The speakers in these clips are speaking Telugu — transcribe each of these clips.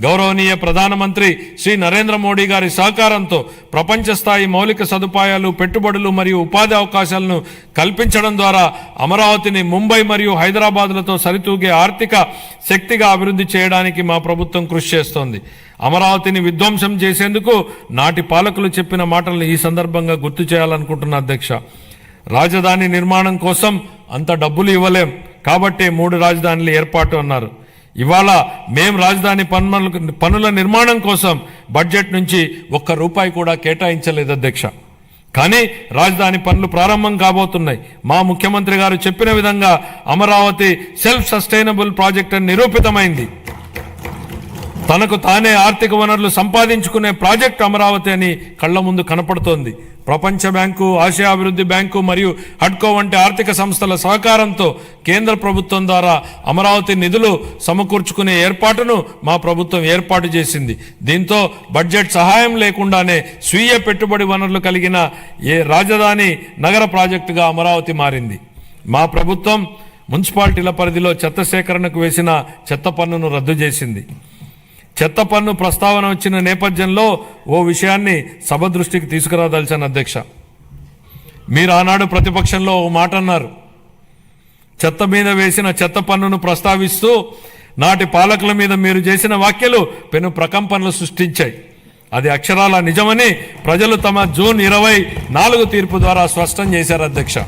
గౌరవనీయ ప్రధానమంత్రి శ్రీ నరేంద్ర మోడీ గారి సహకారంతో ప్రపంచ స్థాయి మౌలిక సదుపాయాలు పెట్టుబడులు మరియు ఉపాధి అవకాశాలను కల్పించడం ద్వారా అమరావతిని ముంబై మరియు హైదరాబాద్లతో సరితూగే ఆర్థిక శక్తిగా అభివృద్ధి చేయడానికి మా ప్రభుత్వం కృషి చేస్తోంది. అమరావతిని విధ్వంసం చేసేందుకు నాటి పాలకులు చెప్పిన మాటలను ఈ సందర్భంగా గుర్తు చేయాలనుకుంటున్న అధ్యక్ష. రాజధాని నిర్మాణం కోసం అంత డబ్బులు ఇవ్వలేం. కాబట్టే మూడు రాజధానులు ఏర్పాటు అన్నారు. ఇవాళ మేం రాజధాని పన్నుల పనుల నిర్మాణం కోసం బడ్జెట్ నుంచి ఒక్క రూపాయి కూడా కేటాయించలేదు అధ్యక్ష. కానీ రాజధాని పనులు ప్రారంభం కాబోతున్నాయి. మా ముఖ్యమంత్రి గారు చెప్పిన విధంగా అమరావతి సెల్ఫ్ సస్టైనబుల్ ప్రాజెక్ట్ అని నిరూపితమైంది. తనకు తానే ఆర్థిక వనరులు సంపాదించుకునే ప్రాజెక్ట్ అమరావతి అని కళ్ళ ముందు కనపడుతోంది. ప్రపంచ బ్యాంకు ఆసియా అభివృద్ధి బ్యాంకు మరియు హడ్కో వంటి ఆర్థిక సంస్థల సహకారంతో కేంద్ర ప్రభుత్వం ద్వారా అమరావతి నిధులు సమకూర్చుకునే ఏర్పాటును మా ప్రభుత్వం ఏర్పాటు చేసింది. దీంతో బడ్జెట్ సహాయం లేకుండానే స్వీయ పెట్టుబడి వనరులు కలిగిన ఏ రాజధాని నగర ప్రాజెక్టుగా అమరావతి మారింది. మా ప్రభుత్వం మున్సిపాలిటీల పరిధిలో చెత్త సేకరణకు వేసిన చెత్త పన్నును రద్దు చేసింది. చెత్త పన్ను ప్రస్తావన వచ్చిన నేపథ్యంలో ఓ విషయాన్ని సభ దృష్టికి తీసుకురాదలిచాను అధ్యక్ష. మీరు ఆనాడు ప్రతిపక్షంలో ఓ మాట అన్నారు. చెత్త మీద వేసిన చెత్త పన్నును ప్రస్తావిస్తూ నాటి పాలకుల మీద మీరు చేసిన వ్యాఖ్యలు పెను ప్రకంపనలు సృష్టించాయి. అది అక్షరాల నిజమని ప్రజలు తమ జూన్ ఇరవై నాలుగు తీర్పు ద్వారా స్పష్టం చేశారు అధ్యక్ష.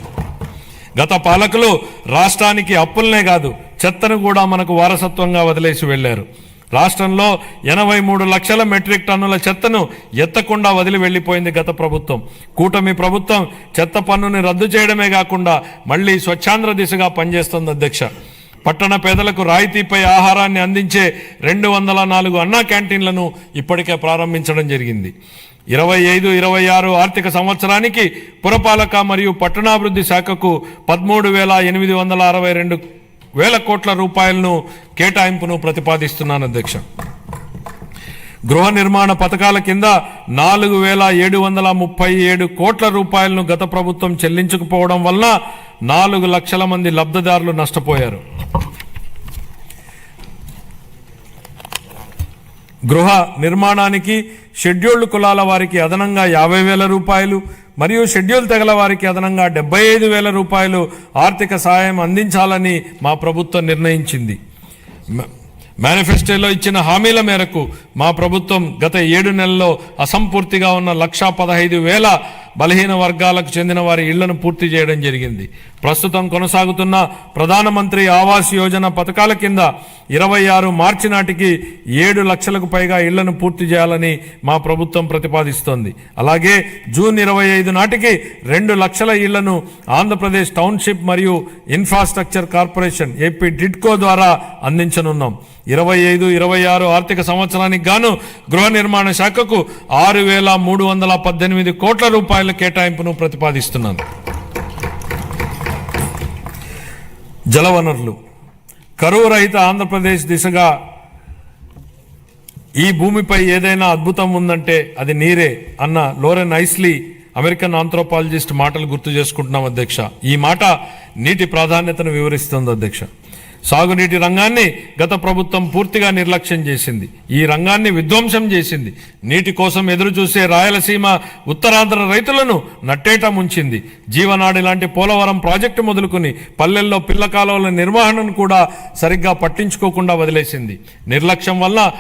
గత పాలకులు రాష్ట్రానికి అప్పులనే కాదు చెత్తను కూడా మనకు వారసత్వంగా వదిలేసి వెళ్ళారు. రాష్ట్రంలో ఎనభై మూడు లక్షల మెట్రిక్ టన్నుల చెత్తను ఎత్తకుండా వదిలి వెళ్ళిపోయింది గత ప్రభుత్వం. కూటమి ప్రభుత్వం చెత్త పన్నుని రద్దు చేయడమే కాకుండా మళ్ళీ స్వచ్ఛాంధ్ర దిశగా పనిచేస్తోంది అధ్యక్ష. పట్టణ పేదలకు రాయితీపై ఆహారాన్ని అందించే రెండు వందల నాలుగు అన్నా క్యాంటీన్లను ఇప్పటికే ప్రారంభించడం జరిగింది. ఇరవై ఐదు ఇరవై ఆరు ఆర్థిక సంవత్సరానికి పురపాలక మరియు పట్టణాభివృద్ధి శాఖకు పదమూడు వేల ఎనిమిది వందల అరవై రెండు వేల కోట్ల రూపాయలను కేటాయింపును ప్రతిపాదిస్తున్నాను అధ్యక్ష. గృహ నిర్మాణ పథకాల కింద నాలుగు వేల ఏడు వందల ముప్పై ఏడు కోట్ల రూపాయలను గత ప్రభుత్వం చెల్లించకపోవడం వల్ల నాలుగు లక్షల మంది లబ్ధిదారులు నష్టపోయారు. గృహ నిర్మాణానికి షెడ్యూల్డ్ కులాల వారికి అదనంగా యాభై వేల రూపాయలు మరియు షెడ్యూల్ తెగల వారికి అదనంగా డెబ్బై ఐదు వేల రూపాయలు ఆర్థిక సహాయం అందించాలని మా ప్రభుత్వం నిర్ణయించింది. మేనిఫెస్టోలో ఇచ్చిన హామీల మేరకు మా ప్రభుత్వం గత ఏడు నెలల్లో అసంపూర్తిగా ఉన్న లక్షా పదహైదు వేల బలహీన వర్గాలకు చెందిన వారి ఇళ్ళను పూర్తి చేయడం జరిగింది. ప్రస్తుతం కొనసాగుతున్న ప్రధానమంత్రి ఆవాస్ యోజన పథకాల కింద ఇరవై ఆరు మార్చి నాటికి ఏడు లక్షలకు పైగా ఇళ్ళను పూర్తి చేయాలని మా ప్రభుత్వం ప్రతిపాదిస్తోంది. అలాగే జూన్ ఇరవై ఐదు నాటికి రెండు లక్షల ఇళ్ళను ఆంధ్రప్రదేశ్ టౌన్షిప్ మరియు ఇన్ఫ్రాస్ట్రక్చర్ కార్పొరేషన్ ఏపీ డిడ్కో ద్వారా అందించనున్నాం. ఇరవై ఐదు ఇరవై ఆరు ఆర్థిక సంవత్సరానికి గాను గృహ నిర్మాణ శాఖకు ఆరు వేల మూడు వందల పద్దెనిమిది కోట్ల రూపాయల కేటాయింపును ప్రతిపాదిస్తున్నాను. జలవనరులు. కరువు రహిత ఆంధ్రప్రదేశ్ దిశగా ఈ భూమిపై ఏదైనా అద్భుతం ఉందంటే అది నీరే అన్న లోరెన్ ఐస్లీ అమెరికన్ ఆంథ్రోపాలజిస్ట్ మాటలు గుర్తు చేసుకుంటున్నాం అధ్యక్ష. ఈ మాట నీటి ప్రాధాన్యతను వివరిస్తుంది అధ్యక్ష. సాగునీటి రంగాన్ని గత ప్రభుత్వం పూర్తిగా నిర్లక్ష్యం చేసింది. ఈ రంగాన్ని విధ్వంసం చేసింది. నీటి కోసం ఎదురు చూసే రాయలసీమ ఉత్తరాంధ్ర రైతులను నట్టేట ముంచింది. జీవనాడి లాంటి పోలవరం ప్రాజెక్టు మొదలుకుని పల్లెల్లో పిల్ల కాలువల నిర్వహణను కూడా సరిగ్గా పట్టించుకోకుండా వదిలేసింది. నిర్లక్ష్యం వల్ల